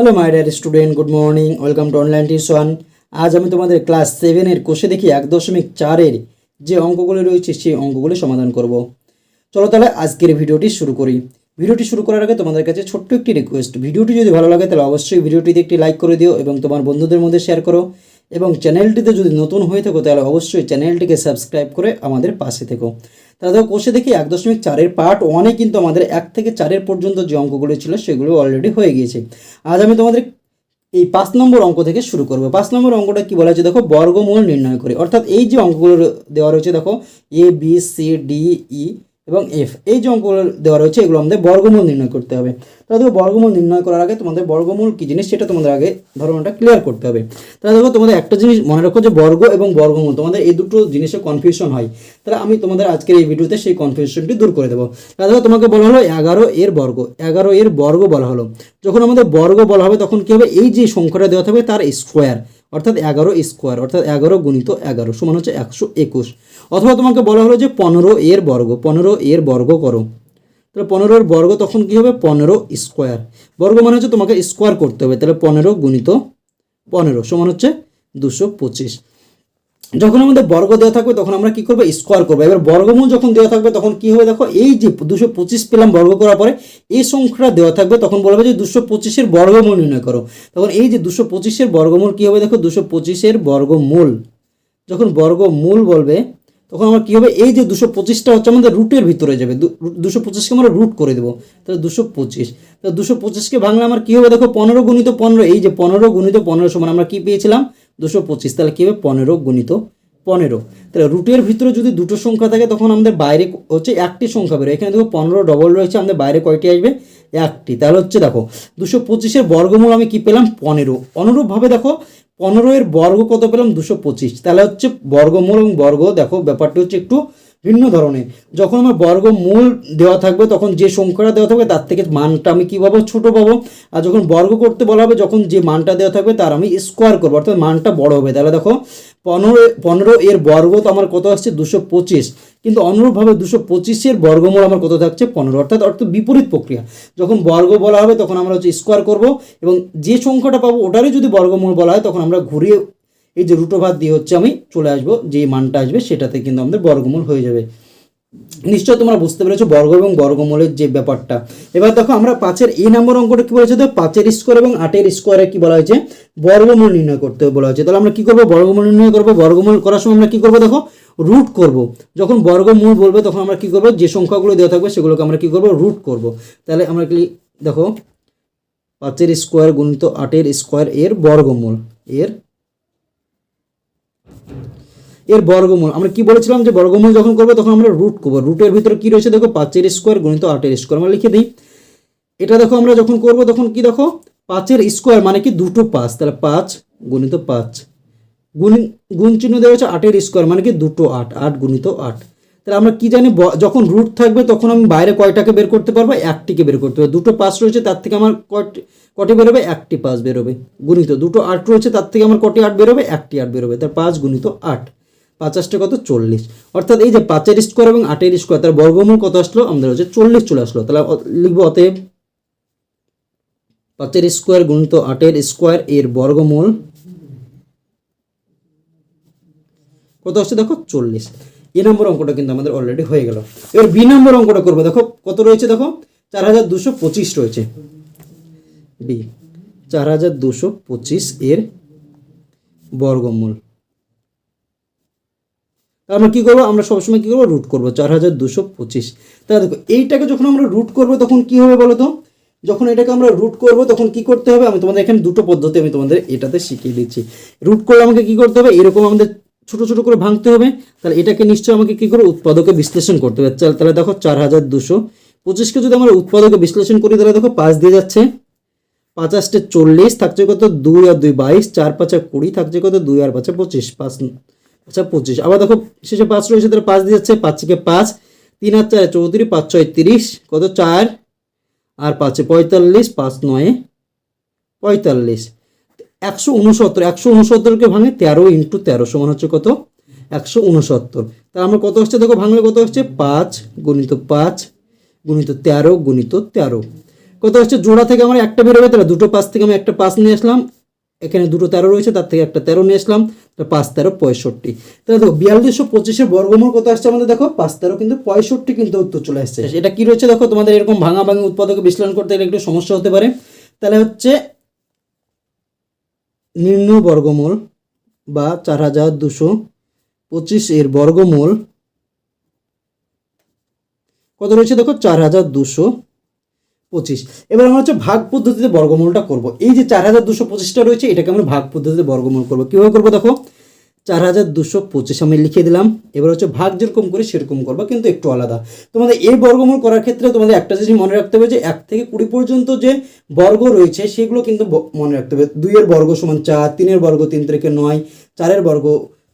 Hello my dear student good morning welcome to online tuition আজ আমি তোমাদের class সেভেনের কোষে দেখি এক দশমিক চারের যে অঙ্কগুলি রয়েছে, সেই অঙ্কগুলি সমাধান করব। চলো তাহলে আজকের ভিডিওটি শুরু করি। ভিডিওটি শুরু করার আগে তোমাদের কাছে ছোট্ট একটি রিকোয়েস্ট ভিডিওটি যদি ভালো লাগে, তাহলে অবশ্যই ভিডিওটিতে একটি লাইক করে দিও এবং তোমার বন্ধুদের মধ্যে শেয়ার করো। এবং চ্যানেলটিতে যদি নতুন হয়ে থাকো, তাহলে অবশ্যই চ্যানেলটিকে সাবস্ক্রাইব করে আমাদের পাশে থেকো। দেখো কোষে দেখি এক দশমিক চারের পার্ট ওয়ানে কিন্তু আমাদের এক থেকে চারের পর্যন্ত যে অঙ্কগুলো ছিল সেগুলো অলরেডি হয়ে গিয়েছে। আজ আমি তোমাদের এই পাঁচ নম্বর অঙ্ক থেকে শুরু করব। পাঁচ নম্বর অঙ্কটা কি বলা হচ্ছে দেখো, বর্গমূল নির্ণয় করে। অর্থাৎ এই যে অঙ্কগুলো দেওয়া রয়েছে, দেখো A B C D E এবং এফ এই যে অঙ্কগুলো দেওয়া রয়েছে, এগুলো আমাদের বর্গমূল নির্ণয় করতে হবে। তাহলে দেখো, বর্গমূল নির্ণয় করার আগে তোমাদের বর্গমূল কী জিনিস, সেটা তোমাদের আগে ধারণাটা ক্লিয়ার করতে হবে। তাহলে দেখো, তোমাদের একটা জিনিস মনে রাখো যে বর্গ এবং বর্গমূল, তোমাদের এই দুটো জিনিসে কনফিউশন হয়। তাহলে আমি তোমাদের আজকের এই ভিডিওতে সেই কনফিউশনটি দূর করে দেবো। তাহলে দেখো, তোমাকে বলা হলো এগারো এর বর্গ। এগারো এর বর্গ বলা হলো। যখন আমাদের বর্গ বলা হবে, তখন কী হবে? এই যে সংখ্যাটা দেওয়া থাকবে, তার স্কোয়ার অর্থাৎ এগারো স্কোয়ার, অর্থাৎ এগারো গুণিত এগারো সমান হচ্ছে একশো একুশ। অথবা তোমাকে বলা হলো যে পনেরো এর বর্গ, পনেরো এর বর্গ করো। তাহলে পনেরোর বর্গ তখন কী হবে? পনেরো স্কোয়ার। বর্গ মানে হচ্ছে তোমাকে স্কোয়ার করতে হবে। তাহলে পনেরো গুণিত পনেরো সমান হচ্ছে দুশো পঁচিশ। যখন আমাদের বর্গ দেওয়া থাকবে, তখন আমরা কি করব? স্কোয়ার করব। এবার বর্গমূল যখন দেওয়া থাকবে, তখন কি হবে দেখো? এই যে দুশো পঁচিশ পেলাম বর্গ করার পরে, এই সংখ্যাটা দেওয়া থাকবে, তখন বলবে যে দুশো পঁচিশের বর্গমূল নির্ণয় করো। তখন এই যে দুশো পঁচিশের বর্গমূল কি হবে দেখো? দুশো পঁচিশের বর্গমূল। যখন বর্গমূল বলবে, তখন আমার কী হবে? এই যে দুশো পঁচিশটা হচ্ছে আমাদের রুটের ভিতরে যাবে। দুশো পঁচিশকে আমরা রুট করে দেবো। তাহলে দুশো পঁচিশ। তাহলে দুশো পঁচিশকে ভাঙলে আমার কী হবে দেখো? পনেরো গুণিত পনেরো। এই যে পনেরো গুণিত পনেরো সমান আমরা কী পেয়েছিলাম? দুশো পঁচিশ, তাহলে কী হবে? পনেরো গুণিত পনেরো। তাহলে রুটের ভিতরে যদি দুটো সংখ্যা থাকে, তখন আমাদের বাইরে হচ্ছে একটি সংখ্যা বেরোয়। এখানে দেখো পনেরো ডবল রয়েছে, আমাদের বাইরে কয়টি আসবে? একটি। তাহলে হচ্ছে দেখো, দুশো পঁচিশের বর্গমূল আমি কী পেলাম? পনেরো। অনুরূপভাবে দেখো, পনেরো এর বর্গ কত পেলাম? দুশো পঁচিশ। তাহলে হচ্ছে বর্গমূল এবং বর্গ, দেখো ব্যাপারটি হচ্ছে একটু ভিন্ন ধরনের। যখন আমার বর্গমূল দেওয়া থাকবে, তখন যে সংখ্যাটা দেওয়া থাকবে, তার থেকে মানটা আমি কী পাবো ছোটো পাবো? আর যখন বর্গ করতে বলা হবে, যখন যে মানটা দেওয়া থাকবে, তার আমি স্কোয়ার করব। অর্থাৎ মানটা বড় হবে। তাহলে দেখো, পনেরো পনেরো এর বর্গ তো আমার কত আসছে? দুশো পঁচিশ। কিন্তু অনুরূপভাবে দুশো পঁচিশের বর্গমূল আমার কত থাকছে? পনেরো। অর্থাৎ অর্থ বিপরীত প্রক্রিয়া। যখন বর্গ বলা হবে, তখন আমরা হচ্ছে স্কোয়ার করব এবং যে সংখ্যাটা পাবো, ওটারই যদি বর্গমূল বলা হয়, তখন আমরা ঘুরিয়ে এই যে রুটোভাত দিয়ে হচ্ছে আমি চলে আসব যে মানটা আসবে সেটাতে কিন্তু আমাদের বর্গমূল হয়ে যাবে। নিশ্চয় তোমরা বুঝতে পেরেছ বর্গ এবং বর্গমূলের যে ব্যাপারটা। এবার দেখো আমরা পাঁচের এই নম্বর অঙ্কটা কি বলেছে? দেখো পাঁচের স্কোয়ার এবং আটের স্কোয়ারে কি বলা হয়েছে? বর্গমূল নির্ণয় করতে বলা হয়েছে। তাহলে আমরা কি করব? বর্গমূল নির্ণয় করব। বর্গমূল করার সময় আমরা কি করব? দেখো রুট করব। যখন বর্গমূল বলবে তখন আমরা কি করব? যে সংখ্যাগুলো দেওয়া থাকবে সেগুলোকে আমরা কি করব? রুট করব। তাহলে আমরা কি দেখো, পাঁচের স্কোয়ার গুণিত আটের স্কোয়ার এর বর্গমূল, এর এর বর্গমূল। আমরা কি বলেছিলাম যে বর্গমূল যখন করব, তখন আমরা রুট করব। রুটের ভিতরে কি রয়েছে দেখো, পাঁচের স্কোয়ার গুণিত আটের স্কোয়ার আমরা লিখে দিই। এটা দেখো, আমরা যখন করব, তখন কি দেখো, পাঁচের স্কোয়ার মানে কি দুটো পাঁচ। তাহলে পাঁচ গুণিত পাঁচ। গুণ গুণ চিহ্ন দেওয়া হচ্ছে আটের স্কোয়ার মানে কি দুটো আট আট গুণিত আট। তাহলে আমরা কি জানি যখন রুট থাকবে, তখন আমি বাইরে কয়টাকে বের করতে পারব? একটিকে বের করতে পারব দুটো পাঁচ রয়েছে, তার থেকে আমার কয়টি, কটি বেরোবে একটি পাঁচ বেরোবে গুণিত, দুটো আট রয়েছে, তার থেকে আমার কটি আট বেরোবে একটি আট বেরোবে তার পাঁচ গুণিত আট। পাঁচাশটা কত? চল্লিশ। অর্থাৎ এই যে পাঁচের স্কোয়ার এবং আটের স্কোয়ার তার বর্গমূল কত আসলো? আমাদের হচ্ছে চল্লিশ চলে আসলো। তাহলে লিখব অতএব পাঁচের স্কোয়ার গুণিত আটের স্কোয়ার এর বর্গমূল কত আসছে দেখো? চল্লিশ। এ নম্বর অঙ্কটা কিন্তু আমাদের অলরেডি হয়ে গেল। এবার বি নম্বর অঙ্কটা করব। দেখো কত রয়েছে দেখো? চার হাজার দুশো পঁচিশ রয়েছে। বি, চার হাজার দুশো পঁচিশ এর বর্গমূল। আমরা কী করব? আমরা সবসময় কী করব? রুট করব। চার হাজার দুশো পঁচিশ। তাহলে দেখো, এইটাকে যখন আমরা রুট করব, তখন কী হবে বলো তো? যখন এটাকে আমরা রুট করব, তখন কি করতে হবে? আমি তোমাদের এখানে দুটো পদ্ধতি আমি তোমাদের এটাতে শিখিয়ে দিচ্ছি। রুট করলে আমাকে কী করতে হবে? এরকম আমাদের ছোটো ছোটো করে ভাঙতে হবে। তাহলে এটাকে নিশ্চয়ই আমাকে কী করে? উৎপাদকে বিশ্লেষণ করতে হবে। তাহলে দেখো, চার হাজার দুশো পঁচিশকে যদি আমরা উৎপাদকে বিশ্লেষণ করি, তাহলে দেখো, পাঁচ দিয়ে যাচ্ছে। পাঁচাশটে চল্লিশ, থাকছে কত? দুই আর দুই, বাইশ। চার পাঁচা কুড়ি, থাকছে কত? দুই আর পাঁচা পঁচিশ। পাঁচ আচ্ছা পঁচিশ। আবার দেখো, শেষে পাঁচ রয়েছে, তাহলে পাঁচ দিয়ে যাচ্ছে, পাঁচ থেকে পাঁচ। তিন আর চার চৌত্রিশ, পাঁচ ছয় তিরিশ। কত? চার। আর পাঁচে পঁয়তাল্লিশ, পাঁচ নয়। পঁয়তাল্লিশ। একশো উনসত্তর, একশো উনসত্তরকে ভাঙে তেরো ইন্টু তেরো সমান হচ্ছে কত? একশো উনসত্তর। তা আমার কত হচ্ছে দেখো, ভাঙলে কত হচ্ছে পাঁচ গুণিত পাঁচ, গুণিত তেরো গুণিত তেরো। কত হচ্ছে জোড়া থেকে আমার একটা বেরোবে, তাহলে দুটো পাঁচ থেকে আমি একটা পাঁচ নিয়ে আসলাম। এখানে দুটো তেরো রয়েছে তার থেকে একটা তেরো নিয়ে আসলাম পাঁচ তেরো পঁয়ষট্টি। তাহলে দেখো বিয়াল্লিশশো পঁচিশের বর্গমূল কত আসছে আমাদের দেখো পাঁচ তেরো কিন্তু পঁয়ষট্টি কিন্তু উত্তর চলে আসছে। এটা কি রয়েছে দেখো তোমাদের এরকম ভাঙা ভাঙি উৎপাদক বিশ্লেষণ করতে গেলে একটু সমস্যা হতে পারে। তাহলে হচ্ছে নিম্ন বর্গমূল বা চার হাজার দুশো পঁচিশ এর বর্গমূল কত রয়েছে দেখো চার হাজার দুশো পঁচিশ। এবার আমরা হচ্ছে ভাগ পদ্ধতিতে বর্গমূলটা করব। এই যে চার হাজার দুশো পঁচিশটা রয়েছে, এটাকে আমরা ভাগ পদ্ধতিতে বর্গমূল করব। কীভাবে করব দেখো? চার হাজার দুশো পঁচিশ আমি লিখে দিলাম। এবার হচ্ছে ভাগ যেরকম করি, সেরকম করব, কিন্তু একটু আলাদা। তোমাদের এই বর্গমূল করার ক্ষেত্রে তোমাদের একটা জিনিস মনে রাখতে হবে যে, এক থেকে কুড়ি পর্যন্ত যে বর্গ রয়েছে, সেগুলো কিন্তু মনে রাখতে হবে। দুইয়ের বর্গ সমান চার, তিনের বর্গ তিন থেকে নয়, চারের বর্গ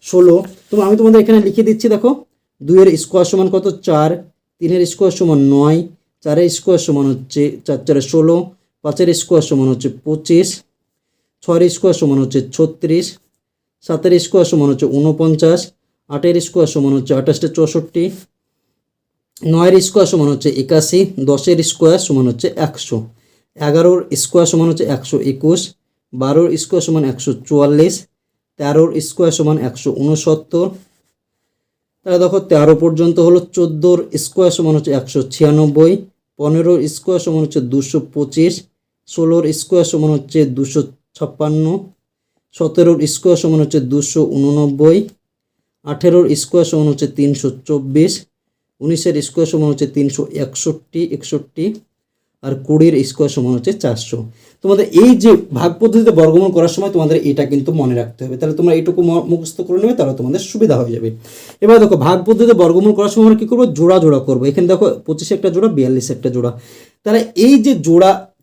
ষোলো। তো আমি তোমাদের এখানে লিখে দিচ্ছি, দেখো, দুইয়ের স্কোয়ার সমান কত? চার, তিনের স্কোয়ার সমান নয় চারের স্কোয়ার সমান হচ্ছে চার চারে ষোলো পাঁচের স্কোয়ার সমান হচ্ছে পঁচিশ ছয়ের স্কোয়ার সমান হচ্ছে ছত্রিশ সাতের স্কোয়ার সমান হচ্ছে উনপঞ্চাশ আটের স্কোয়ার সমান হচ্ছে আঠাশটা চৌষট্টি নয়ের স্কোয়ার সমান হচ্ছে একাশি দশের স্কোয়ার সমান হচ্ছে একশো এগারোর স্কোয়ার সমান হচ্ছে একশো একুশ বারোর স্কোয়ার সমান একশো চুয়াল্লিশ তেরোর স্কোয়ার সমান একশো উনসত্তর তাহলে দেখো তেরো পর্যন্ত হলো চোদ্দোর স্কোয়ার সমান হচ্ছে একশো ছিয়ানব্বই পনেরোর স্কোয়ার সমান হচ্ছে দুশো পঁচিশ, ষোলোর স্কোয়ার সমান হচ্ছে দুশো ছাপ্পান্ন সতেরোর স্কোয়ার সমান হচ্ছে দুশো উননব্বই, আঠেরোর স্কোয়ার সমান হচ্ছে তিনশো চব্বিশ, উনিশের স্কোয়ার সমান হচ্ছে তিনশো একষট্টি একষট্টি আর কুড়ির স্কোয়ার সমান হচ্ছে চারশো। তোমাদের এই যে ভাগ পদ্ধতিতে বর্গমূল করার সময় তোমাদের এটা কিন্তু মনে রাখতে হবে। তাহলে তোমরা এটুকু মুখস্থ করে নেবে, তাহলে তোমাদের সুবিধা হয়ে যাবে। এবার দেখো, ভাগ পদ্ধতিতে বর্গমূল করার সময় আমরা কী করব? জোড়া জোড়া করব। এখানে দেখো, পঁচিশে একটা জোড়া, বিয়াল্লিশ একটা জোড়া। তাহলে এই যে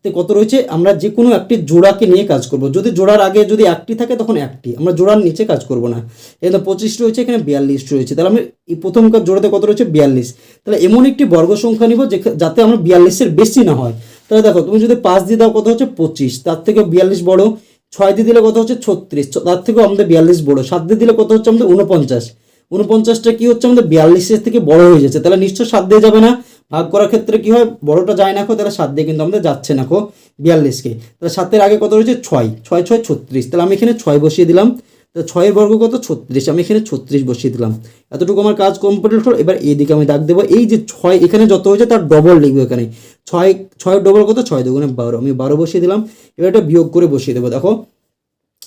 জোড়াতে কত রয়েছে? আমরা যে কোনো একটি জোড়াকে নিয়ে কাজ করব। যদি জোড়ার আগে যদি একটি থাকে, তখন একটি। আমরা জোড়ার নিচে কাজ করব না। এখানে পঁচিশ রয়েছে, এখানে বিয়াল্লিশ রয়েছে। তাহলে আমি এই প্রথমকার জোড়াতে কত রয়েছে? বিয়াল্লিশ। তাহলে এমন একটি বর্গ সংখ্যা নিব যেখা- যাতে আমরা বিয়াল্লিশের বেশি না হয়। তাহলে দেখো, তুমি যদি পাঁচ দিয়ে দাও, কত হচ্ছে? পঁচিশ। তার থেকে বিয়াল্লিশ বড়। ছয় দিয়ে দিলে কত হচ্ছে? ছত্রিশ। তার থেকেও আমাদের বিয়াল্লিশ বড়। সাত দিয়ে দিলে কত হচ্ছে? আমাদের উনপঞ্চাশ উনপঞ্চাশটা কী হচ্ছে? আমাদের বিয়াল্লিশের থেকে বড় হয়ে যাচ্ছে। তাহলে নিশ্চয় সাত দিয়ে যাবে না? ভাগ করার ক্ষেত্রে কি হয়? বড়টা যায় না খো, তাহলে সাত দিয়ে কিন্তু আমাদের যাচ্ছে না খো, বিয়াল্লিশকে। তাহলে সাতের আগে কত রয়েছে? ছয়। ছয় ছয়, ছত্রিশ। তাহলে আমি এখানে ছয় বসিয়ে দিলাম। তাহলে ছয়ের বর্গ কত? ছত্রিশ। আমি এখানে ছত্রিশ বসিয়ে দিলাম। এতটুকু আমার কাজ কমপ্লিট হলো। এবার এইদিকে আমি দাগ দেবো। এই যে ছয় এখানে যত হয়েছে, তার ডবল লিখব এখানে। ছয়, ছয়ের ডবল কত? ছয় দুগুণে বারো। আমি বারো বসিয়ে দিলাম। এবার এটা বিয়োগ করে বসিয়ে দেবো। দেখো,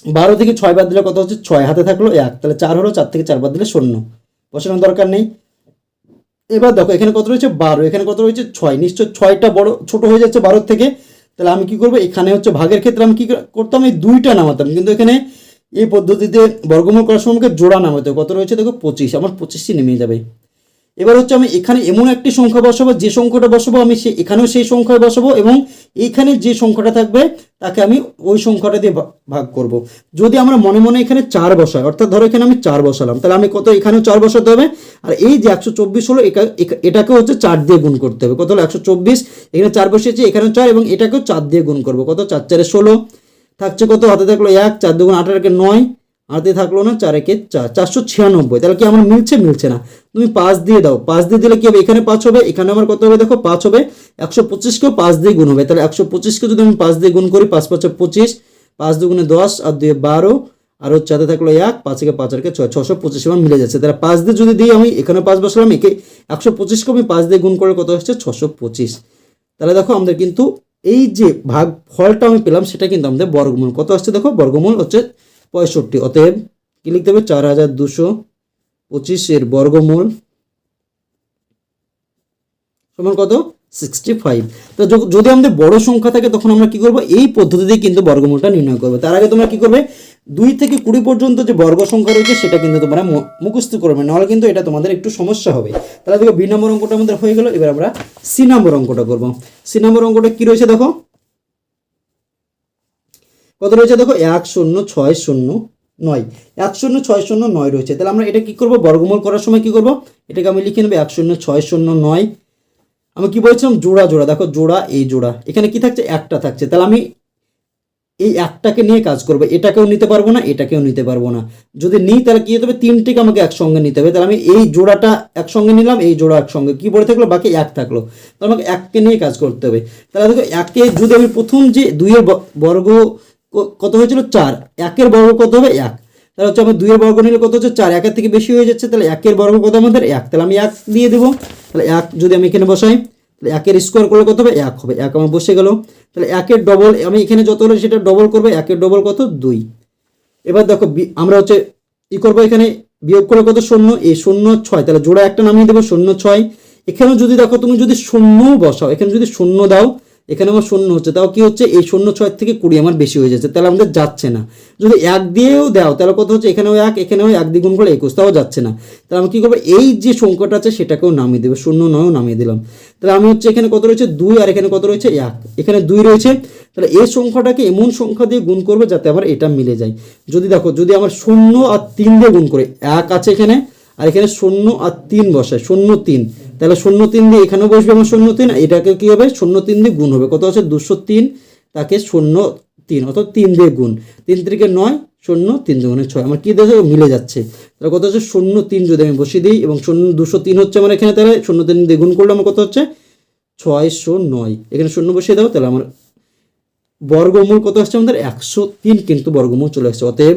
বারো থেকে ছয় বাদ দিলে কত হচ্ছে? ছয়। হাতে থাকল এক। তাহলে চার হলো চার থেকে চার বাদ দিলে শূন্য। বসানোর দরকার নেই। এবার দেখো, এখানে কত রয়েছে? বারো। এখানে কত রয়েছে? ছয়। নিশ্চয় ছয়টা বড়, ছোট হয়ে যাচ্ছে বারোর থেকে। তাহলে আমি কি করব? এখানে হচ্ছে ভাগের ক্ষেত্রে আমি কী করতাম? এই দুইটা নামাতাম। কিন্তু এখানে এই পদ্ধতিতে বর্গমূল করার সময় জোড়া নামাতে কত রয়েছে? দেখো, পঁচিশ। আমার পঁচিশটি নেমে যাবে। এবার হচ্ছে আমি এখানে এমন একটি সংখ্যা বসাবো, যে সংখ্যাটা বসাবো আমি সে এখানেও সেই সংখ্যায় বসাবো এবং এইখানে যে সংখ্যাটা থাকবে তাকে আমি ওই সংখ্যাটা দিয়ে ভাগ করব। যদি আমরা মনে মনে এখানে চার বসাই, অর্থাৎ ধরো এখানে আমি চার বসালাম, তাহলে আমি কত এখানেও চার বসাতে হবে? আর এই যে একশো চব্বিশ হলো, একা- হচ্ছে চার দিয়ে গুণ করতে হবে। কত হলো? একশো চব্বিশ, এখানে চার বসিয়েছি, এখানেও চার এবং এটাকেও চার দিয়ে গুণ করব। কত? চার, চারে ষোলো, থাকছে কত? হাতে থাকল এক, চার দুগুণ আঠারো একে নয়, হাতে থাকল না চার একে চার, চারশো ছিয়ানব্বই। তাহলে কি আমার মিলছে? মিলছে না। তুমি পাঁচ দিয়ে দাও। পাঁচ দিয়ে দিলে কি হবে? এখানে পাঁচ হবে, এখানে আমার কত হবে? দেখো, পাঁচ হবে। একশো পঁচিশকেও পাঁচ দিয়ে গুণ হবে। তাহলে একশো পঁচিশকে যদি আমি পাঁচ দিয়ে গুণ করি, পাঁচ পাঁচে পঁচিশ, পাঁচ দুগুণে দশ আর দুয়ে বারো, আর হচ্ছে হাতে থাকল এক, পাঁচ একে পাঁচ আর একে ছয়, ছশো পঁচিশ আমার মিলে যাচ্ছে। তাহলে পাঁচ দিয়ে যদি দিই আমি, এখানে পাঁচ বসালাম, একে একশো পঁচিশকে আমি পাঁচ দিয়ে গুণ করে কত হচ্ছে ছশো পঁচিশ। তাহলে দেখো আমাদের কিন্তু এই যে ভাগ ফলটা আমি পেলাম, সেটা কিন্তু আমাদের বর্গমূল। কত আসছে দেখো? বর্গমূল হচ্ছে পঁয়ষট্টি। অতএব কি লিখতে হবে? চার হাজার দুশো পঁচিশের বর্গমূল সমান কত? সিক্সটি ফাইভ তো যদি আমাদের বড় সংখ্যা থাকে, তখন আমরা কি করব? এই পদ্ধতিতেই কিন্তু বর্গমূলটা নির্ণয় করব। তার আগে তোমরা কি করবে? দুই থেকে কুড়ি পর্যন্ত যে বর্গ সংখ্যা রয়েছে, সেটা কিন্তু তোমরা মু- মুখস্থ করবে। নাহলে কিন্তু এটা তোমাদের একটু সমস্যা হবে। তাহলে দেখো, বি নম্বর অঙ্কটা আমাদের হয়ে গেল। এবার আমরা সি নম্বর অঙ্কটা করব। সি নম্বর অঙ্কটা কি রয়েছে দেখো? কত রয়েছে দেখো? এক শূন্য, ছয় শূন্য নয়। এক শূন্য ছয় শূন্য নয় রয়েছে। তাহলে আমরা এটা কি করব? বর্গমূল করার সময় কি করব? এটাকে আমি লিখে নেব এক শূন্য ছয় শূন্য নয়। আমি কি বলছিলাম? জোড়া জোড়া। দেখো, জোড়া, এই জোড়া। এখানে কি থাকছে? একটা থাকছে। তাহলে আমি এই একটাকে নিয়ে কাজ করব। এটাকেও নিতে পারব না, এটাকেও নিতে পারব না। যদি নিই, তাহলে কি হতে হবে? তিনটিকে আমাকে একসঙ্গে নিতে হবে। তাহলে আমি এই জোড়াটা একসঙ্গে নিলাম, এই জোড়া একসঙ্গে। কি পড়ে থাকল? বাকি এক থাকল। তাহলে আমাকে এককে নিয়ে কাজ করতে হবে। তাহলে দেখো, একে যদি আমি প্রথম যে দুইয়ের বর্গ কত হয়েছিল? চার। একের বর্গ কত হবে? এক। তাহলে হচ্ছে আমার দুইয়ের বর্গ নিলে কত হচ্ছে? চার। একের থেকে বেশি হয়ে যাচ্ছে, তাহলে একের বর্গ কত আমাদের? এক। তাহলে আমি এক দিয়ে দেবো। তাহলে এক যদি আমি এখানে বসাই, তাহলে একের স্কোয়ার করলে কত হবে? এক হবে। এক আমার বসে গেল। তাহলে একের ডবল আমি এখানে যত হলো সেটা ডবল করব। একের ডবল কত? দুই। এবার দেখো আমরা হচ্ছে ই করব এখানে, বিয়োগ করলে কত? শূন্য। এই শূন্য ছয়। তাহলে জোড়া একটা নামিয়ে দেবো, শূন্য ছয়। এখানেও যদি দেখো, তুমি যদি শূন্য বসাও, এখানে যদি শূন্য দাও এখানে আমার শূন্য হচ্ছে, তাও কি হচ্ছে? এই শূন্য ছয় থেকে কুড়ি আমার বেশি হয়ে যাচ্ছে, তাহলে আমাদের যাচ্ছে না। যদি এক দিয়েও দাও, তাহলে কত হচ্ছে? এখানেও এক এখানেও এক দ্বিগুণ করে একুশ, তাও যাচ্ছে না। তাহলে আমি কী করব? এই যে সংখ্যাটা আছে, সেটাকেও নামিয়ে দেবো, শূন্য নয়ও নামিয়ে দিলাম। তাহলে আমি হচ্ছে এখানে কত রয়েছে? দুই, আর এখানে কত রয়েছে? এক। এখানে দুই রয়েছে, তাহলে এই সংখ্যাটাকে এমন সংখ্যা দিয়ে গুণ করবে, যাতে আমার এটা মিলে যায়। যদি দেখো, যদি আমার শূন্য আর তিন দিয়ে গুণ করে, এক আছে এখানে, আর এখানে শূন্য আর তিন বসায়, শূন্য তিন। তাহলে শূন্য তিন দিয়ে এখানেও বসবে আমার শূন্য তিন, এটাকে কী হবে? শূন্য তিন দিয়ে গুণ হবে। কত আছে? দুশো তিন, তাকে শূন্য তিন অর্থাৎ তিন দিয়ে গুণ। তিন তিরিকে নয়, শূন্য তিন দুগুণে ছয়। আমার কি দেখো মিলে যাচ্ছে। তাহলে কত হচ্ছে? শূন্য তিন যদি আমি বসিয়ে দিই, এবং শূন্য দুশো তিন হচ্ছে আমার এখানে, তাহলে শূন্য তিন দিয়ে গুণ করলে আমার কত হচ্ছে? ছয়শো নয়। এখানে শূন্য বসিয়ে দাও, তাহলে আমার বর্গমূল কত আসছে আমাদের? একশো তিন কিন্তু বর্গমূল চলে আসছে। অতএব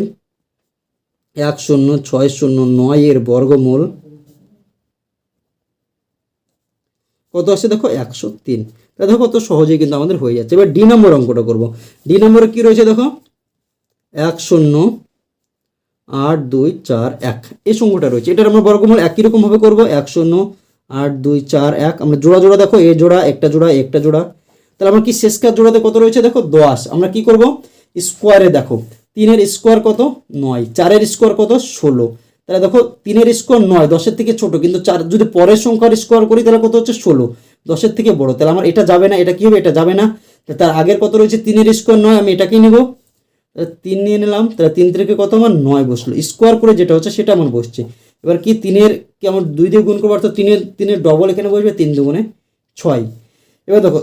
এক শূন্য, ছয় শূন্য নয় এর বর্গমূল কত আসছে দেখো একশো তিন। তাহলে দেখো কত সহজেই কিন্তু আমাদের হয়ে যাচ্ছে। এবার ডি নম্বর অঙ্কটা করব। ডি নম্বরে কি রয়েছে দেখো? এক শূন্য আট দুই, চার, এক। এই সংখ্যাটা রয়েছে। এটার আমরা বর্গমূল একই রকমভাবে করব। এক শূন্য আট দুই, চার, এক। আমরা জোড়া জোড়া দেখো, এ জোড়া, একটা জোড়া একটা জোড়া। তাহলে আমরা কি শেষকার জোড়াতে কত রয়েছে দেখো? দশ। আমরা কি করব? স্কোয়ারে দেখো। তিনের স্কোয়ার কত? নয়। চারের স্কোয়ার কত? ষোলো। তাহলে দেখো তিনের স্কোয়ার নয়, দশের থেকে ছোট, কিন্তু চার, যদি পরের সংখ্যার স্কোয়ার করি, তাহলে কত হচ্ছে ষোলো, দশের থেকে বড়। তাহলে আমার এটা যাবে না, এটা কি হবে? এটা যাবে না। তার আগের কত রয়েছে? তিনের স্কোয়ার নয়, আমি এটাকেই নেব। তিন নিয়ে নিলাম, তাহলে তিন থেকে কত আমার নয় বসল। স্কোয়ার করে যেটা হচ্ছে সেটা আমার বসছে। এবার কি তিনের কি আমার দুই দিয়ে গুণ করব, অর্থাৎ তিনের তিনের ডবল এখানে বসবে, তিন দুগুণে ছয়। এবার দেখো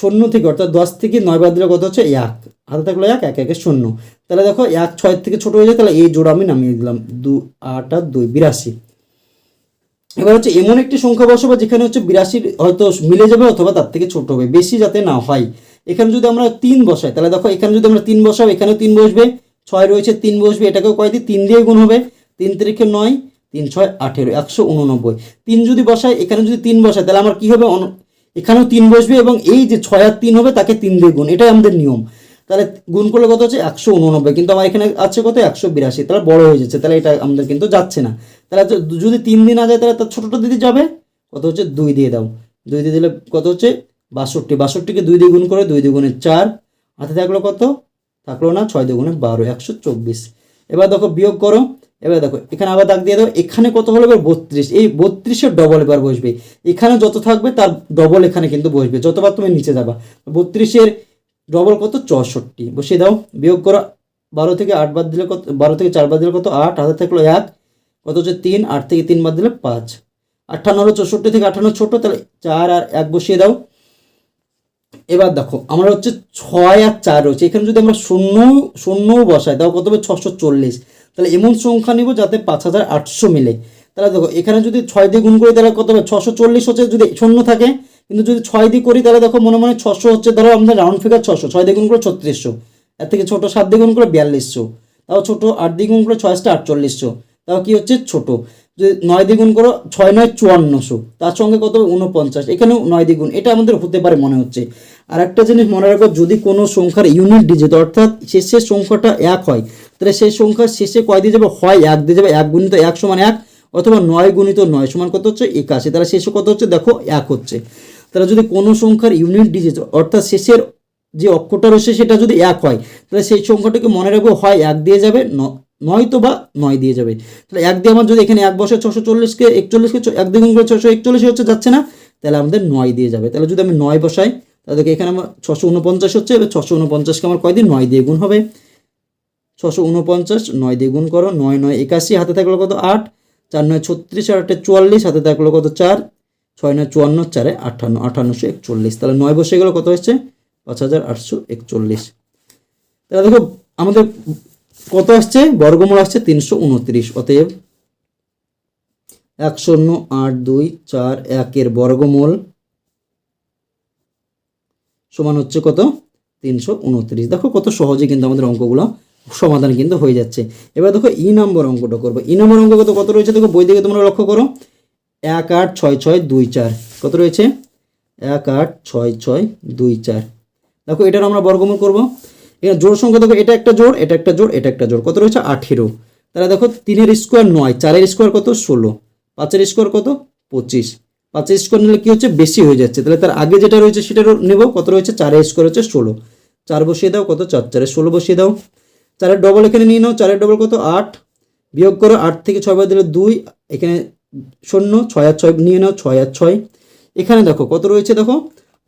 শূন্য থেকে, অর্থাৎ দশ থেকে নয় বাদ দিলে কত হচ্ছে? এক। হাতে থাকল এক এক, একে শূন্য। তাহলে দেখো, এক ছয় থেকে ছোট হয়ে যায়, তাহলে এই জোড়া আমি নামিয়ে দিলাম। দু, আট আর দুই, বিরাশি। এবার হচ্ছে এমন একটি সংখ্যা বসাবো যেখানে হচ্ছে বিরাশির হয়তো মিলে যাবে অথবা তার থেকে ছোট হবে, বেশি যাতে না হয়। এখানে যদি আমরা তিন বসাই, তাহলে দেখো, এখানে যদি আমরা তিন বসাবো এখানেও তিন বসবে। ছয় রয়েছে, তিন বসবে, এটাকেও কয় দিই? তিন দিয়ে গুণ হবে। তিন তারিখে নয়, তিন ছয় আঠেরো, একশো উননব্বই। তিন যদি বসাই, এখানে যদি তিন বসাই, তাহলে আমার কি হবে? এখানেও তিন বসবে এবং এই যে ছয় আর তিন হবে, তাকে তিন দিয়ে গুণ। এটাই আমাদের নিয়ম। তাহলে গুণ করলে কত হচ্ছে? একশো উননব্বই। কিন্তু আমার এখানে আছে কত? একশো বিরাশি। তাহলে বড় হয়ে যাচ্ছে। তাহলে এটা আমাদের কিন্তু যাচ্ছে না। তাহলে যদি তিন দিন না যায়, তাহলে তার ছোটোটা দিদি যাবে। কত হচ্ছে? দুই দিয়ে দাও। দুই দিয়ে দিলে কত হচ্ছে? বাষট্টি। বাষট্টিকে দুই দিয়ে গুণ করে, দুই দুগুণে চার। হাতে থাকল কত? থাকল না, ছয় দুগুণে বারো। একশো চব্বিশ। এবার দেখো বিয়োগ করো। এবার দেখো, এখানে আবার দাগ দিয়ে দাও, এখানে কত হলো এবার বত্রিশ, এই বত্রিশের ডবল এবার বসবে। এখানে যত থাকবে তার ডবল এখানে কিন্তু বসবে, যতবার তুমি নিচে যাবা। বত্রিশের ডবল কত? চৌষট্টি। বসিয়ে দাও, বিয়োগ করো, বারো থেকে আট বাদ দিলে কত, বারো থেকে চার বাদ দিলে কত? আট, হাতে থাকল এক, কত হচ্ছে তিন, আট থেকে তিন বাদ দিলে পাঁচ। আটান্ন হলো চৌষট্টি থেকে আটান্ন ছোট, তাহলে চার আর এক বসিয়ে দাও। এবার দেখো, আমরা হচ্ছে ছয় আর চার রয়েছে। এখানে যদি আমরা শূন্য, শূন্যও বসাই, তাও কত হবে? ছশো চল্লিশ। তাহলে এমন সংখ্যা নিব যাতে পাঁচ হাজার আটশো মিলে। তাহলে দেখো, এখানে যদি ছয় দিয়ে গুণ করি, তাহলে কত হবে? ছশো চল্লিশ হচ্ছে যদি শূন্য থাকে, কিন্তু যদি ছয় দিয়ে করি, তাহলে দেখো মনে মনে ছশো হচ্ছে, ধরো আমাদের রাউন্ড ফিগার ছশো, ছয় দিয়ে গুণ করে ছত্রিশশো। এর থেকে ছোটো সাত দিয়ে গুণ করে বিয়াল্লিশশো। তাও ছোটো আট দিয়ে গুণ করে ছয়শটা আটচল্লিশশো। তাও কি হচ্ছে? ছোটো। যদি নয় দ্বিগুণ করো, ছয় নয় চুয়ান্নশো। তার সঙ্গে কত? উনপঞ্চাশ এখানেও নয় দ্বিগুণ এটা আমাদের হতে পারে মনে হচ্ছে। আর একটা জিনিস মনে রাখো, যদি কোনো সংখ্যার ইউনিট ডিজিট অর্থাৎ শেষের সংখ্যাটা এক হয় তাহলে সেই সংখ্যার শেষে কয় দিয়ে যাবে? হয় এক দিয়ে যাবে। এক গুণিত এক সমান এক অথবা নয় গুণিত নয় সমান কত হচ্ছে? একাশি। তাহলে শেষে কত হচ্ছে? দেখো, এক হচ্ছে। তাহলে যদি কোনো সংখ্যার ইউনিট ডিজিট অর্থাৎ শেষের যে অক্ষরটা রয়েছে সেটা যদি এক হয়, তাহলে সেই সংখ্যাটাকে মনে রাখব হয় এক দিয়ে যাবে, ন- নয়তো বা নয় দিয়ে যাবে। তাহলে এক দিয়ে আমার যদি এখানে এক বছর ছশো চল্লিশকে একচল্লিশকে এক দ্বিগুণ করে ছশো একচল্লিশ হচ্ছে, যাচ্ছে না? তাহলে আমাদের নয় দিয়ে যাবে। তাহলে যদি আমি নয় বসাই দেখো এখানে আমার ছশো উনপঞ্চাশ হচ্ছে, এবার ছশো উনপঞ্চাশকে আমার কয় দিন নয় দিয়ে গুণ হবে। ছশো উনপঞ্চাশ নয় দিয়ে গুণ করো, নয় নয় একাশি, হাতে থাকল কত? আট। চার নয় ছত্রিশ, আর আটে চুয়াল্লিশ, হাতে থাকল কত? চার। ছয় নয় চুয়ান্ন, চারে আটান্ন আঠান্নশো একচল্লিশ। তাহলে নয় বসে গেল কত হচ্ছে পাঁচ হাজার আটশো একচল্লিশ। তাহলে দেখো, আমাদের কত আসছে? বর্গমূল আসছে তিনশো উনত্রিশ। অতএব এক শূন্য আট দুই চার একের বর্গমূল সমান হচ্ছে কত? তিনশো উনত্রিশ। দেখো কত সহজে কিন্তু আমাদের অঙ্কগুলো সমাধান কিন্তু হয়ে যাচ্ছে। এবার দেখো ই নম্বর অঙ্কটা করব। ই নম্বর অঙ্ক কত কত রয়েছে? দেখো বই থেকে তোমরা লক্ষ্য করো। এক আট ছয় ছয় দুই চার। কত রয়েছে? এক আট ছয় ছয় দুই চার। দেখো এটার আমরা বর্গমূল করব। এখানে জোর সংখ্যা দেখো, এটা একটা জোর এটা একটা জোড়, এটা একটা জোর কত রয়েছে? আঠেরো। তাহলে দেখো তিনের স্কোয়ার নয়, চারের স্কোয়ার কত? ষোলো। পাঁচের স্কোয়ার কত? পঁচিশ। পাঁচের স্কোয়ার নিলে কী হচ্ছে? বেশি হয়ে যাচ্ছে। তাহলে তার আগে যেটা রয়েছে সেটা নেব। কত রয়েছে? চারের স্কোয়ার হচ্ছে ষোলো। চার বসিয়ে দাও, কত? চার, চারে ষোলো বসিয়ে দাও। চারের ডবল এখানে নিয়ে নাও, চারের ডবল কত? আট। বিয়োগ করো, আট থেকে ছয় বাদ দিলে দুই। এখানে শূন্য, ছয় আর ছয় নিয়ে নাও, ছয় আর ছয়। এখানে দেখো, কত রয়েছে দেখো?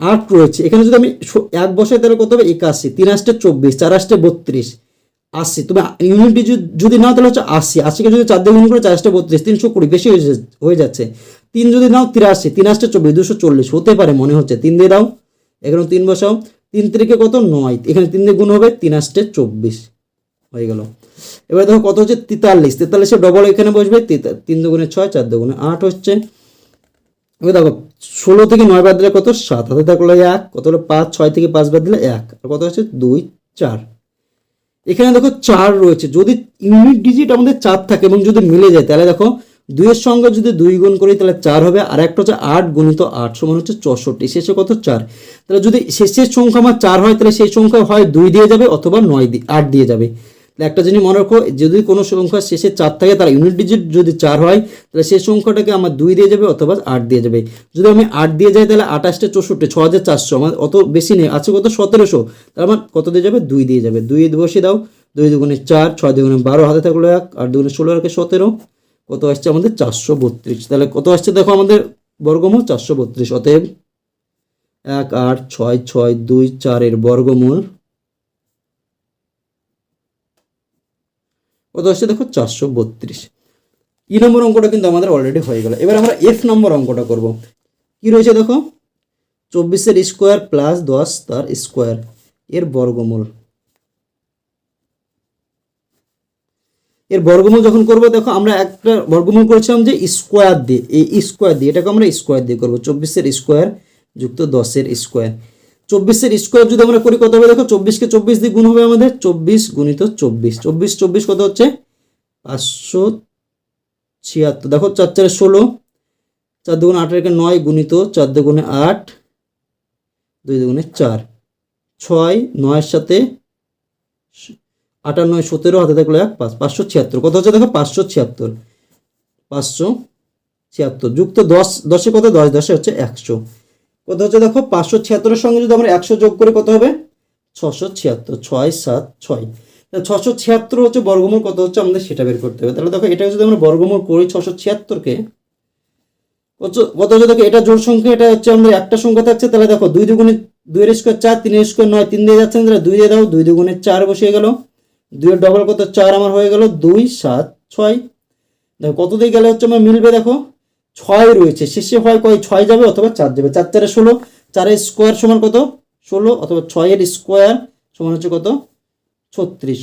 আট রয়েছে। এখানে যদি আমি এক বসাই তাহলে কত হবে? একাশি। তিন আসতে চব্বিশ, চার আসতে বত্রিশ, আশি। তুমি ইউনিট যদি নাও তাহলে হচ্ছে আশি। আশিকে যদি চার দিয়ে গুণ করে, চার আসতে বত্রিশ, তিনশো কুড়ি, বেশি হয়ে যাচ্ছে তিন যদি নাও, তিরাশি, তিন আসতে চব্বিশ, দুশো চল্লিশ। হতে পারে, মনে হচ্ছে। তিন দিয়ে দাও। এখানে তিন বসাও। তিন তিরিকে কত? নয়। এখানে তিন দিয়ে গুণ হবে, তিন আসতে চব্বিশ। হয়ে গেল। এবার দেখো কত হচ্ছে? তেতাল্লিশ। তেতাল্লিশের ডবল এখানে বসবে। তিন দুগুণে ছয়, চার দুগুণে আট হচ্ছে। এবার দেখো, ষোলো থেকে নয় বাদ দিলে কত? সাত। হাতে থাকল এক। কত হলো? পাঁচ। ছয় থেকে পাঁচ বাদ দিলে এক। আর কত হচ্ছে? দুই, চার। এখানে দেখো চার রয়েছে। যদি ইউনিট ডিজিট আমাদের চার থাকে এবং যদি মিলে যায়, তাহলে দেখো দুইয়ের সঙ্গে যদি দুই গুণ করি, তাহলে চার হবে। আর একটা হচ্ছে আট গুণিত আট সমান হচ্ছে চৌষট্টি। শেষে কত? চার। তাহলে যদি শেষের সংখ্যা আমার চার হয়, তাহলে সেই সংখ্যা হয় দুই দিয়ে যাবে অথবা নয় দিয়ে আট দিয়ে যাবে। একটা জিনিস মনে রাখো, যদি কোনো সংখ্যা শেষে চার থাকে তার ইউনিট ডিজিট যদি চার হয়, তাহলে সেই সংখ্যাটাকে আমার দুই দিয়ে যাবে অথবা আট দিয়ে যাবে। যদি আমি আট দিয়ে যাই, তাহলে আঠাশটা চৌষট্টি, ছ হাজার চারশো, আমার অত বেশি নেই, আছে কত? সতেরোশো। তাহলে আমার কত দিয়ে যাবে? দুই দিয়ে যাবে। দুই বসিয়ে দাও, দুই দুগুণে চার, ছয় দুগুণে বারো, হাতে থাকল এক, আট দুগুণে ষোলো, একে সতেরো। কত আসছে? আমাদের চারশো বত্রিশ। তাহলে কত আসছে? দেখো আমাদের বর্গমূল চারশো বত্রিশ। অতএব এক, আট, ছয় ছয়, দুই, চারের বর্গমূল কত আসছে দেখো? চারশো বত্রিশ। ই নম্বর অঙ্কটা কিন্তু আমাদের অলরেডি হয়ে গেল। এবার আমরা এফ নম্বর অঙ্কটা করব। কি রয়েছে দেখো? চব্বিশের স্কোয়ার প্লাস দশ তার স্কোয়ার এর বর্গমূল। এর বর্গমূল যখন করব, দেখো আমরা একটা বর্গমূল করেছিলাম যে স্কোয়ার দিয়ে। এই স্কোয়ার দিয়ে, এটাকে আমরা স্কোয়ার দিয়ে করব। চব্বিশের স্কোয়ার যুক্ত দশের স্কোয়ার চব্বিশের স্কোয়ার যদি আমরা করি কত হবে? দেখো, চব্বিশকে চব্বিশ দিয়ে গুণ হবে আমাদের চব্বিশ গুণিত চব্বিশ। চব্বিশ চব্বিশ কত হচ্ছে? পাঁচশো ছিয়াত্তর। দেখো, চার চারে ষোলো, চার দুগুণে আটের একে নয় গুণিত চার দুগুণে আট, দুই দুগুণে চার। ছয়, নয়ের সাথে আটান্ন সতেরো, হাতে থাকল এক, পাঁচ, পাঁচশো ছিয়াত্তর। কত হচ্ছে? দেখো, পাঁচশো ছিয়াত্তর। পাঁচশো ছিয়াত্তর। যুক্ত দশ, দশে কত? দশ, দশে হচ্ছে একশো। কত হচ্ছে দেখো পাঁচশো ছিয়াত্তরের সঙ্গে যদি আমরা একশো যোগ করে কত হবে? ছশো ছিয়াত্তর, ছয়, সাত, ছয়। ছশো ছিয়াত্তর হচ্ছে বর্গমূল, কত হচ্ছে আমাদের সেটা বের করতে হবে। তাহলে দেখো এটা যদি আমরা বর্গমূল করি ছশো ছিয়াত্তরকে, কত হচ্ছে দেখো এটা জোর সংখ্যা, এটা হচ্ছে আমাদের একটা সংখ্যা থাকছে। তাহলে দেখো দুই দুগুণে দুইয়ের স্কোয়ার চার, তিনের স্কোয়ার নয়, তিন দিয়ে যাচ্ছেন তাহলে দুই দিয়ে দাও, দুই দুগুণে চার বসিয়ে গেল। দুইয়ের ডবল কত? চার আমার হয়ে গেল দুই, সাত, ছয়। দেখো কত দিয়ে গেলে হচ্ছে আমার মিলবে দেখো? ছয় রয়েছে। শেষে হয় কয়? ছয় যাবে অথবা চার যাবে। চার চারে ষোলো চারের স্কোয়ার সমান কত? ষোলো অথবা ছয়ের স্কোয়ার সমান হচ্ছে কত? ছত্রিশ।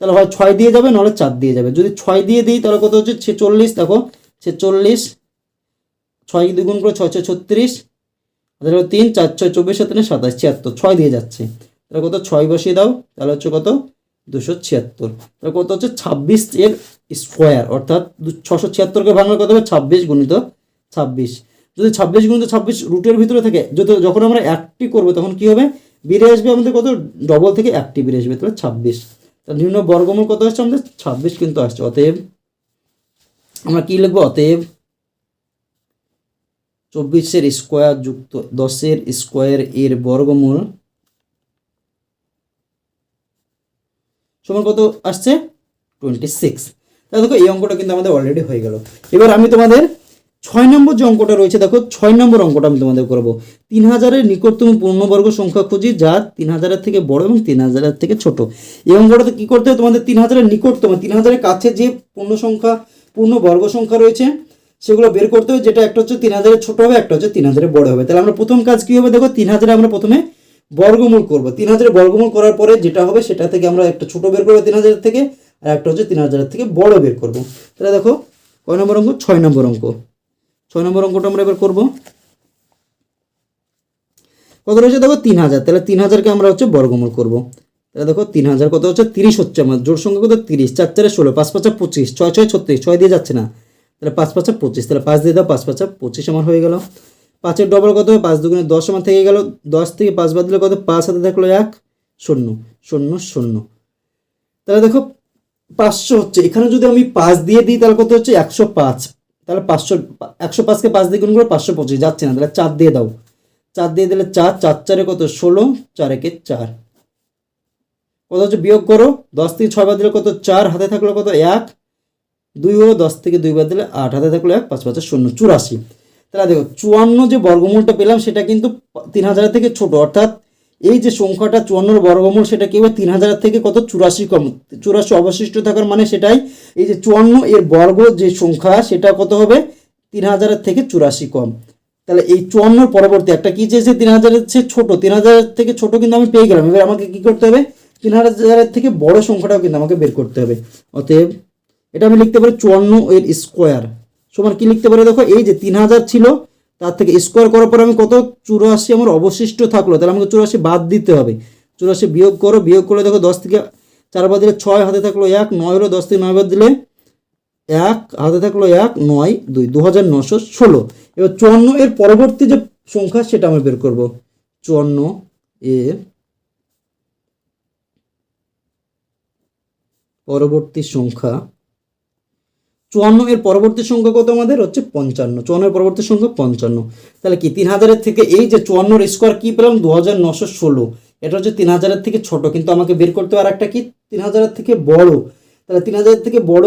তাহলে হয় ছয় দিয়ে যাবে, নাহলে চার দিয়ে যাবে। যদি ছয় দিয়ে দিই, তাহলে কত হচ্ছে? ছেচল্লিশ, দেখো। ছেচল্লিশ, ছয় দ্বিগুণ করে ছয় ছয় ছত্রিশ। তাহলে তিন, চার, ছয়, চব্বিশ, সাত সাতাশ, ছিয়াত্তর। ছয় দিয়ে যাচ্ছে। তাহলে কত? ছয় বসিয়ে দাও। তাহলে হচ্ছে কত? দুশো ছিয়াত্তর। তাহলে কত হচ্ছে? ছাব্বিশ এর স্কোয়ার, অর্থাৎ ছশো ছিয়াত্তরকে ভাঙলে কত হবে ছাব্বিশ গুণিত ছাব্বিশ। যদি ছাব্বিশ গুণিত ছাব্বিশ রুটের ভিতরে থাকে যদি যখন আমরা একটি করব, তখন কি হবে? বেড়ে আসবে আমাদের কত? ডবল থেকে একটি বেড়ে আসবে, তাহলে ছাব্বিশ। তাহলে নিম্ন বর্গমূল কত আসছে আমাদের? ছাব্বিশ কিন্তু আসছে, অতএব আমরা কি লিখব? অতএব চব্বিশের স্কোয়ার যুক্ত দশের স্কোয়ার এর বর্গমূল সমান কত আসছে? Twenty six. তাহলে দেখো, এই অঙ্কটা কিন্তু আমাদের অলরেডি হয়ে গেল। এবার আমি তোমাদের ছয় নম্বর যে অঙ্কটা রয়েছে, দেখো, ছয় নম্বর অঙ্কটা আমি তোমাদের করব। তিন হাজারের নিকটতম পূর্ণবর্গ সংখ্যা খুঁজি, যা তিন হাজারের থেকে বড় এবং তিন হাজারের থেকে ছোট। এই অঙ্কটাতে কি করতে হবে? তোমাদের তিন হাজারের নিকটতম, তিন হাজারের কাছে যে পূর্ণ সংখ্যা পূর্ণ বর্গ সংখ্যা রয়েছে, সেগুলো বের করতে হবে, যেটা একটা হচ্ছে তিন হাজারের ছোট হবে, একটা হচ্ছে তিন হাজারের বড় হবে। তাহলে আমরা প্রথম কাজ কি হবে? দেখো, তিন হাজারে আমরা প্রথমে বর্গমূল করব। তিন হাজারের বর্গমূল করার পরে যেটা হবে, সেটা থেকে আমরা একটা ছোট বের করব তিন হাজারের থেকে। আর একটা হচ্ছে তিন হাজারের থেকে বড় বের করব। তাহলে দেখো, কয় নম্বর অঙ্ক? ছয় নম্বর অঙ্ক। ছয় নম্বর অঙ্কটা আমরা এবার করব। কত রয়েছে? দেখো, তিন হাজার। তাহলে তিন হাজারকে আমরা হচ্ছে বর্গমূল করব। তাহলে দেখো, তিন হাজার কত হচ্ছে? তিরিশ হচ্ছে আমার। জোর সংখ্যা কত? তিরিশ। চার চারে ষোলো, পাঁচ পাঁচা পঁচিশ। ছয় ছয় ছত্রিশ। ছয় দিয়ে যাচ্ছে না। তাহলে পাঁচ পাঁচা পঁচিশ। তাহলে পাঁচ দিয়ে দাও, পাঁচ পাঁচা পঁচিশ আমার হয়ে গেল। পাঁচের ডবল কত হবে পাঁচ দুগুণে দশ আমার থেকে গেল। দশ থেকে পাঁচ বাদ দিলে কত? পাঁচ হাতে থাকল এক, শূন্য। শূন্য শূন্য। তাহলে দেখো পাঁচশো হচ্ছে। এখানে যদি আমি পাঁচ দিয়ে দিই, তাহলে কত হচ্ছে? একশো পাঁচ। তাহলে পাঁচশো, একশো পাঁচকে পাঁচ দিয়ে গুণ করে, পাঁচশো পঁচিশ। যাচ্ছে না, তাহলে চার দিয়ে দাও। চার দিয়ে দিলে চার চার চারে কত? ষোলো, চার একে চার। কত হচ্ছে? বিয়োগ করো। দশ থেকে ছয় বাদ দিলে কত? চার। হাতে থাকল কত? এক। দুই হলো দশ থেকে দুই বাদ দিলে আট। হাতে থাকল এক, পাঁচ পাঁচে শূন্য। চুরাশি। তাহলে দেখো, চুয়ান্ন যে বর্গমূলটা পেলাম, সেটা কিন্তু তিন হাজারের থেকে ছোট। অর্থাৎ এই যে সংখ্যাটা চুয়ান্নর বর্গমূল, সেটা কি হবে? তিন হাজারের থেকে কত? চুরাশি কম। চুরাশি অবশিষ্ট থাকার মানে সেটাই, এই যে চুয়ান্ন এর বর্গ যে সংখ্যা, সেটা কত হবে? তিন হাজারের থেকে চুরাশি কম। তাহলে এই চুয়ান্নর পরবর্তী একটা কি চেয়েছে তিন হাজারের চেয়ে ছোট, তিন হাজারের থেকে ছোট কিন্তু আমি পেয়ে গেলাম। এবার আমাকে কি করতে হবে? তিন হাজারের থেকে বড় সংখ্যাটাও কিন্তু আমাকে বের করতে হবে। অতএব এটা আমি লিখতে পারি চুয়ান্ন এর স্কোয়ার সমান কি লিখতে পারি? দেখো, এই যে তিন হাজার ছিল তার থেকে স্কোয়ার করার পর আমি কত চুরাশি আমার অবশিষ্ট থাকল, তাহলে আমাকে চুরাশি বাদ দিতে হবে। চুরাশি বিয়োগ করো, বিয়োগ করলে দেখো দশ থেকে চার বাদ দিলে ছয়, হাতে থাকল এক, নয় হলো দশ থেকে নয় বাদ দিলে এক, হাতে থাকল এক, নয়, দুই দু হাজার নশো ষোলো। এবার চুয়ান্ন এর পরবর্তী যে সংখ্যা, সেটা আমি বের করব। চুয়ান্ন এর পরবর্তী সংখ্যা চুয়ান্ন এর পরবর্তী সংখ্যা কত আমাদের? হচ্ছে পঞ্চান্ন। চুয়ান্নের পরবর্তী সংখ্যা পঞ্চান্ন। তাহলে কি তিন হাজারের থেকে এই যে চুয়ান্নর স্কোয়ার কি পেলাম? দু হাজার নশো ষোলো। এটা হচ্ছে তিন হাজারের থেকে ছোট, কিন্তু আমাকে বের করতে হবে আর একটা কি? তিন হাজারের থেকে বড়। তাহলে তিন হাজারের থেকে বড়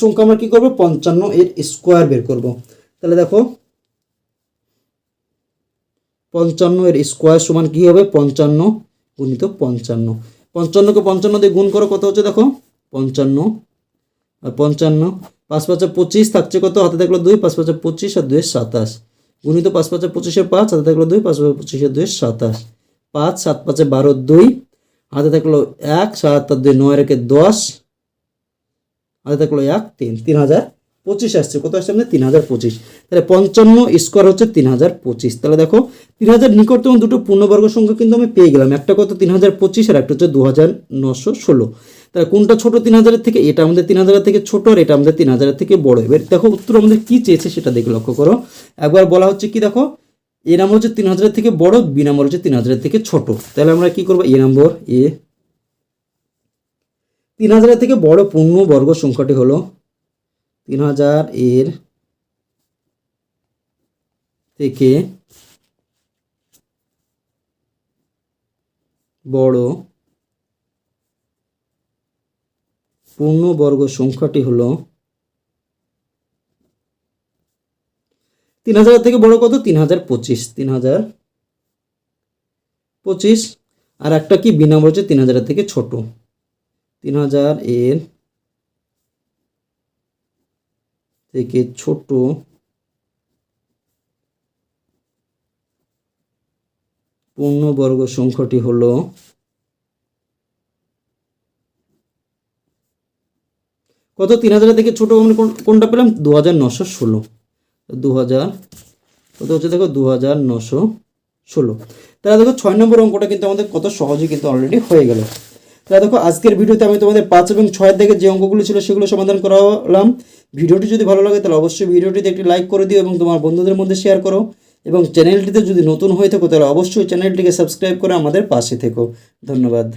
সংখ্যা আমরা কি করব? পঞ্চান্ন এর স্কোয়ার বের করব। তাহলে দেখো, পঞ্চান্ন এর স্কোয়ার সমান কি হবে? পঞ্চান্ন গুণিত পঞ্চান্ন। পঞ্চান্নকে পঞ্চান্ন দিয়ে গুণ করো, কত হচ্ছে দেখো? পঞ্চান্ন। আর পঞ্চান্ন পাঁচ পাঁচা পঁচিশ থাকছে কত? হাতে থাকল দুই, পাঁচ পাঁচা পঁচিশ আর দুই সাতাশ। গুণিত পাঁচ পাঁচা পঁচিশে পাঁচ, হাতে থাকল দুই, পাঁচ পাঁচা পঁচিশে দুই সাতাশ। পাঁচ, সাত পাঁচে বারো, দুই। হাতে থাকল এক, সাত আর দুই নয় রেখে দশ। হাতে থাকল এক, তিন তিন হাজার পঁচিশ আসছে। কত আসছে আমাদের তিন হাজার পঁচিশ। তাহলে পঞ্চান্ন স্কোয়ার হচ্ছে তিন হাজার পঁচিশ। তাহলে দেখো, তিন হাজার নিকটতম দুটো পূর্ণবর্গ সংখ্যা কিন্তু আমি পেয়ে গেলাম। একটা কত? তিন হাজার পঁচিশ আর একটা হচ্ছে দু হাজার নশো ষোলো। তাহলে কোনটা ছোট তিন হাজারের থেকে? এটা আমাদের তিন হাজারের থেকে ছোট আর এটা আমাদের তিন হাজারের থেকে বড়। এবার দেখো উত্তর আমাদের কি চেয়েছে সেটা দেখে লক্ষ্য করো। একবার বলা হচ্ছে কি দেখো? এ নাম্বার হচ্ছে তিন হাজারের থেকে বড়, বি নাম্বার হচ্ছে তিন হাজারের থেকে ছোট। তাহলে আমরা কি করব? এ নম্বর, এ। তিন হাজারের থেকে বড় পূর্ণ বর্গ সংখ্যাটি হলো তিন হাজার এর থেকে বড় পূর্ণবর্গ সংখ্যাটি হলো তিন হাজার থেকে বড় কত? তিন হাজার পঁচিশ। তিন হাজার পঁচিশ। আর একটা কি? বি নম্বর হচ্ছে তিন হাজারের থেকে ছোট। তিন হাজার এর থেকে ছোট পূর্ণবর্গ সংখ্যাটি হলো কত? তিন হাজারের থেকে ছোটো আমরা কোন- কোনটা পেলাম? দু হাজার নশো ষোলো। দু হাজার কত হচ্ছে দেখো? দু হাজার নশো ষোলো। তাহলে দেখো, ছয় নম্বর অঙ্কটা কিন্তু আমাদের কত সহজে কিন্তু অলরেডি হয়ে গেল। তাহলে দেখো, আজকের ভিডিওতে আমি তোমাদের পাঁচ এবং ছয়ের দিকে যে অঙ্কগুলো ছিল সেগুলো সমাধান করালাম। ভিডিওটি যদি ভালো লাগে, তাহলে অবশ্যই ভিডিওটিতে একটি লাইক করে দিও এবং তোমার বন্ধুদের মধ্যে শেয়ার করো। এবং চ্যানেলটিতে যদি নতুন হয়ে থাকো, তাহলে অবশ্যই চ্যানেলটিকে সাবস্ক্রাইব করে আমাদের পাশে থেকো। ধন্যবাদ।